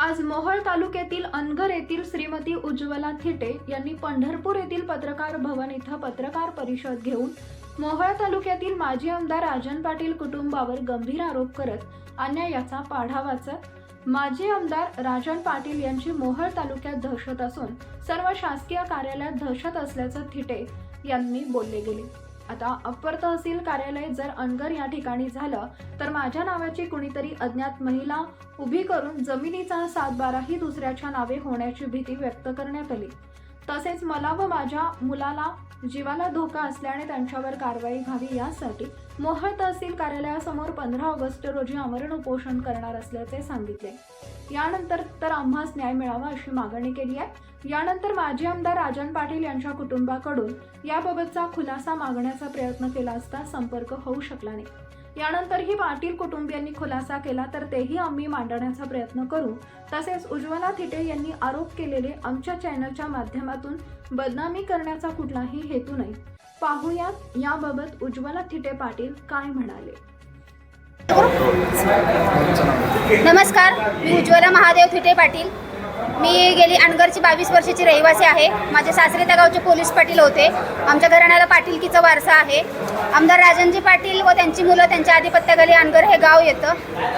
आज मोहोळ तालुक्यातील अनगर येथील श्रीमती उज्ज्वला थिटे यांनी पंढरपूर येथील पत्रकार भवन इथं पत्रकार परिषद घेऊन मोहोळ तालुक्यातील माजी आमदार राजन पाटील कुटुंबावर गंभीर आरोप करत अन्यायाचा पाढा वाचत माजी आमदार राजन पाटील यांची मोहोळ तालुक्यात दहशत असून सर्व शासकीय कार्यालयात दहशत असल्याचं थिटे यांनी बोलले गेले. आता अप्पर तहसील कार्यालय जर अनगर या ठिकाणी झालं तर माझ्या नावाची कुणीतरी अज्ञात महिला उभी करून जमिनीचा सातबाराही दुसऱ्याच्या नावे होण्याची भीती व्यक्त करण्यात आली. तसेच मला व माझ्या मुलाला जीवाला धोका असल्याने त्यांच्यावर कारवाई व्हावी यासाठी मोहोळ तहसील कार्यालयासमोर पंधरा ऑगस्ट रोजी आमरण उपोषण करणार असल्याचे सांगितले. यानंतर तर आम्हास न्याय मिळावा अशी मागणी केली आहे. यानंतर माजी आमदार राजन पाटील यांच्या कुटुंबाकडून याबाबतचा खुलासा मागण्याचा प्रयत्न केला असता संपर्क होऊ शकला नाही. यानंतरही पाटील कुटुंबियांनी खुलासा केला तर तेही आम्ही मांडण्याचा प्रयत्न करू. तसेच उज्ज्वला थिटे यांनी आरोप केलेले आमच्या चॅनलच्या माध्यमातून बदनामी करण्याचा कुठलाही हेतू नाही. पाहुयात याबाबत उज्ज्वला थिटे पाटील काय म्हणाले. नमस्कार मी उज्ज्वला महादेव थिटे पाटील. मी गेली अनगरची बावीस वर्षाची रहिवासी आहे. माझे सासरे त्या गावचे पोलीस पाटील होते. आमच्या घराण्याला पाटीलकीचा वारसा आहे. आमदार राजनजी पाटील व त्यांची मुलं त्यांच्या आधिपत्याखाली अनगर हे गाव येतं.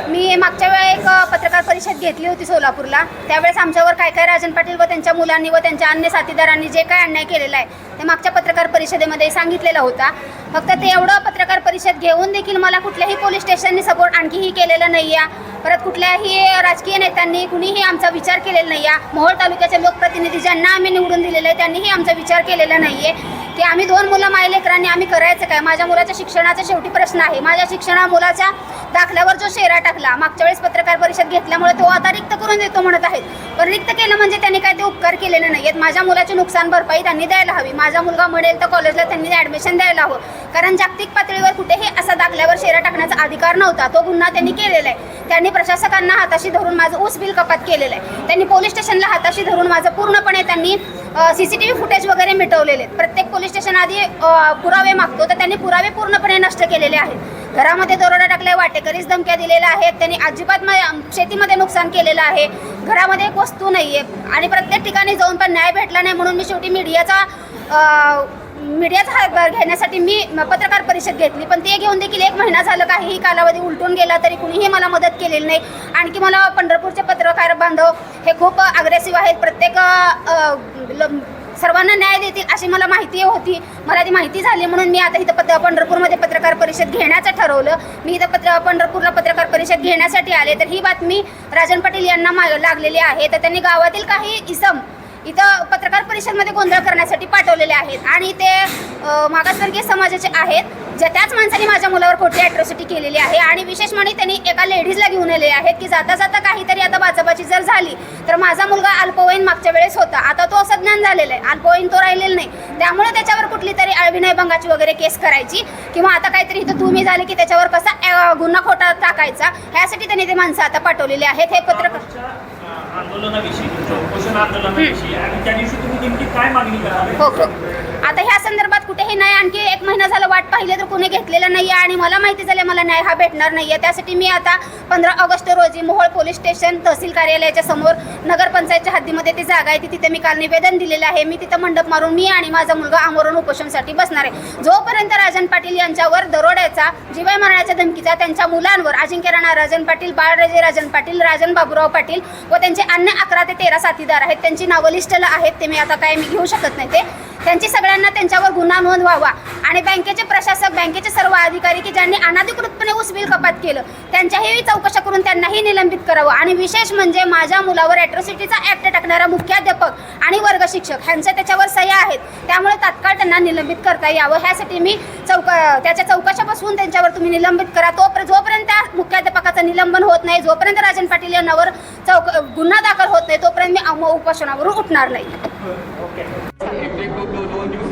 मी मागच्या वेळा एक पत्रकार परिषद घेतली होती सोलापूरला. त्यावेळेस आमच्यावर काय काय राजन पाटील व त्यांच्या मुलांनी व त्यांच्या अन्य साथीदारांनी जे काय अन्याय केलेला आहे ते मागच्या पत्रकार परिषदेमध्ये सांगितलेला होता. फक्त ते एवढं पत्रकार परिषद घेऊन देखील मला कुठल्याही पोलीस स्टेशननी सपोर्ट आणखीही केलेला नाही आहे परत कुठल्याही राजकीय नेत्यांनी कुणीही आमचा विचार केलेला नाही आहे मोहोळ तालुक्याचे लोकप्रतिनिधी ज्यांना आम्ही निवडून दिलेले आहे त्यांनीही आमचा विचार केलेला नाही आहे की आम्ही दोन मुलं माईलेकरांनी आम्ही करायचं काय? माझ्या मुलाच्या शिक्षणाचा शेवटी प्रश्न आहे. माझ्या शिक्षणा मुलाच्या दाखल्यावर जो शेरा टाकला मागच्या वेळेस पत्रकार परिषद घेतल्यामुळे तो आता रिक्त करून देतो म्हणत आहेत. पण रिक्त केलं म्हणजे त्यांनी काय ते उपकार केलेले नाही आहेत माझ्या मुलाची नुकसान भरपाई त्यांनी द्यायला हवी. माझा मुलगा म्हणेल तर कॉलेजला त्यांनी ॲडमिशन द्यायला हवं. कारण जागतिक पातळीवर कुठेही असा दाखल्यावर शेरा टाकण्याचा अधिकार नव्हता. तो गुन्हा त्यांनी केलेला आहे. त्यांनी प्रशासकांना हाताशी धरून माझं ऊस बिल कपात केलेलं आहे. त्यांनी पोलीस स्टेशनला हाताशी धरून माझं पूर्णपणे त्यांनी C C T V footage वगैरे मिटवलेले आहेत. प्रत्येक पोलीस स्टेशन आधी पुरावे मागतो. तर त्यांनी पुरावे पूर्णपणे नष्ट केलेले आहेत. घरामध्ये दरोडा टाकलाय वाटेकरीच धमक्या दिलेल्या आहेत. त्यांनी अजिबात शेतीमध्ये नुकसान केलेलं आहे. घरामध्ये एक वस्तू नाही आहे आणि प्रत्येक ठिकाणी जाऊन पण न्याय भेटला नाही म्हणून मी शेवटी मीडियाचा मीडियाचा हातभार घेण्यासाठी मी पत्रकार परिषद घेतली. पण ते घेऊन देखील एक महिना झालं काहीही कालावधी उलटून गेला तरी कुणीही मला मदत केलेली नाही. आणखी मला पंढरपूरचे पत्रकार बांधव हे खूप अग्रेसिव्ह आहेत. प्रत्येक सर्वांना न्याय देतील अशी मला माहिती होती. मला ती माहिती झाली म्हणून मी आता इथं पत्र पंढरपूरमध्ये पत्रकार परिषद घेण्याचं ठरवलं. मी इथं पत्र पंढरपूरला पत्रकार परिषद घेण्यासाठी आले. तर ही बातमी राजन पाटील यांना मा लागलेली आहे. तर त्यांनी गावातील काही इसम इथं पत्रकार परिषदमध्ये गोंधळ करण्यासाठी पाठवलेले आहेत. आणि ते मागासवर्गीय समाजाचे आहेत. ज्या त्याच माणसाने माझ्या मुलावर खोटी अॅट्रॉसिटी केलेली आहे आणि विशेष म्हणजे त्यांनी एका लेडीजला घेऊन आले आहेत की जाता जाता काहीतरी आता बाचाबाची जर झाली तर माझा मुलगा अल्पवयीन मागच्या वेळेस होता. आता तो सज्ञान झालेला आहे. अल्पवयीन तो राहिलेला नाही. त्यामुळे त्याच्यावर कुठली तरी विनयभंगाची वगैरे केस करायची किंवा आता काहीतरी इथं तुम्ही झाले की त्याच्यावर कसा गुन्हा खोटा टाकायचा ह्यासाठी त्यांनी ते माणसं आता पाठवलेले आहेत. हे कराल हो हो. आता ह्या संदर्भात कुठेही नाही. आणखी एक महिना झाला वाट पाहिले तर कुणी घेतलेलं नाही आहे आणि मला माहिती झालं मला न्याय हा भेटणार नाही आहे त्यासाठी मी आता पंधरा ऑगस्ट रोजी मोहोळ पोलीस स्टेशन तहसील कार्यालयाच्या समोर नगरपंचायतच्या हद्दीमध्ये ती जागा आहे. ती तिथे मी काल निवेदन दिलेलं आहे. मी तिथं मंडप मारून मी आणि माझा मुलगा आमरण उपोषणसाठी बसणार आहे. जोपर्यंत राजन पाटील यांच्यावर दरोड्याचा जीवाय मारण्याच्या धमकीचा त्यांच्या मुलांवर अजिंक्य राणा राजन पाटील बाळराजे राजन पाटील राजन बाबूराव पाटील व त्यांचे अन्य अकरा ते तेरा साथीदार आहेत त्यांची नावं लिस्टला आहेत ते मी आता काय मी घेऊ शकत नाही. ते त्यांची सगळ्यांना त्यांच्यावर गुन्हा नोंद व्हावा आणि बँकेचे प्रशासक बँकेचे सर्व अधिकारी की ज्यांनी अनाधिकृतपणे ऊस बिल कपात केलं त्यांच्याही चौकशा करून त्यांनाही निलंबित करावं. आणि विशेष म्हणजे माझ्या मुलावर ॲट्रॉसिटीचा ॲक्ट टाकणारा मुख्याध्यापक आणि वर्ग शिक्षक ह्यांच्या त्याच्यावर सह्या आहेत. त्यामुळे तात्काळ त्यांना निलंबित करता यावं. ह्यासाठी मी चौक त्याच्या चौकशा बसवून त्यांच्यावर तुम्ही निलंबित करा. तो जोपर्यंत त्या मुख्याध्यापकाचं निलंबन होत नाही जोपर्यंत राजन पाटील यांनावर चौक गुन्हा दाखल होत नाही तोपर्यंत मी उपोषणावरून उठणार नाही.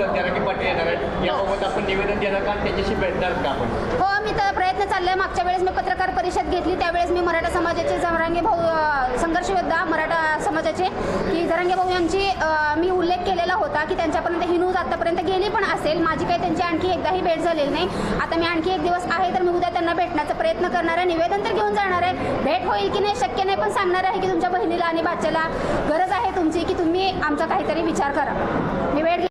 ओके एक की येणार आहेत याबाबत आपण निवेदन देणार का? त्याच्याशी भेटणार का आपण? हो मी तर प्रयत्न चाललाय. मागच्या वेळेस मी पत्रकार परिषद घेतली. त्यावेळेस मी मराठा समाजाचे जरांगे भाऊ संघर्ष योद्धा मराठा समाजाचे की जरांगे भाऊ यांची मी उल्लेख केलेला होता की त्यांच्यापर्यंत ही न्यूज आतापर्यंत गेली पण असेल. माझी काही त्यांची आणखी एकदाही भेट झालेली नाही. आता मी आणखी एक दिवस आहे तर मी उद्या त्यांना भेटण्याचा प्रयत्न करणार आहे. निवेदन तर घेऊन जाणार आहे. भेट होईल की नाही शक्य नाही पण सांगणार आहे की तुमच्या बहिणीला आणि बाच्याला गरज आहे तुमची की तुम्ही आमचा काहीतरी विचार करा. मी वेळ